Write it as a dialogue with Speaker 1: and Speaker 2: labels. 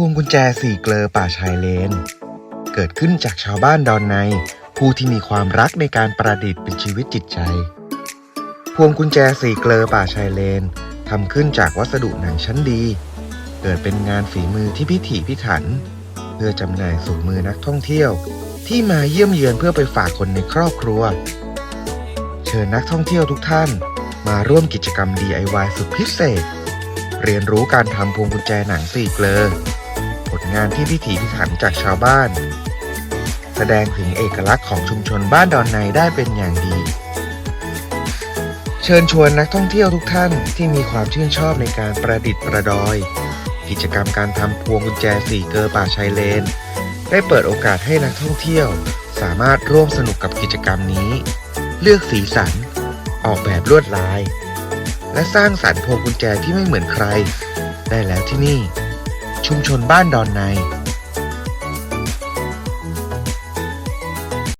Speaker 1: วงกุญแจสี่เกลอป่าชายเลน เกิดขึ้นจากชาวบ้านดอนใน ผู้ที่มีความรักในการประดิษฐ์เป็นชีวิตจิตใจ พวงกุญแจสี่เกลอป่าชายเลนทำขึ้นจากวัสดุหนังชั้นดี เกิดเป็นงานฝีมือที่พิถีพิถัน เพื่อจำหน่ายสู่มือนักท่องเที่ยว ที่มาเยี่ยมเยือนเพื่อไปฝากคนในครอบครัว เชิญนักท่องเที่ยวทุกท่าน มาร่วมกิจกรรม DIY สุดพิเศษ เรียนรู้การทำพวงกุญแจหนังสี่เกลอ งานที่พิถีพิถันจากชาวบ้าน แสดงถึงเอกลักษณ์ของชุมชนบ้านดอนในได้เป็นอย่างดี เชิญชวนนักท่องเที่ยวทุกท่านที่มีความชื่นชอบในการประดิษฐ์ประดอย กิจกรรมการทำพวงกุญแจสี่เกลอป่าชายเลน ได้เปิดโอกาสให้นักท่องเที่ยว สามารถร่วมสนุกกับกิจกรรมนี้ เลือกสีสัน ออกแบบลวดลาย และสร้างสรรค์พวงกุญแจที่ไม่เหมือนใคร ได้แล้วที่นี่ ชุมชนบ้านดอนใน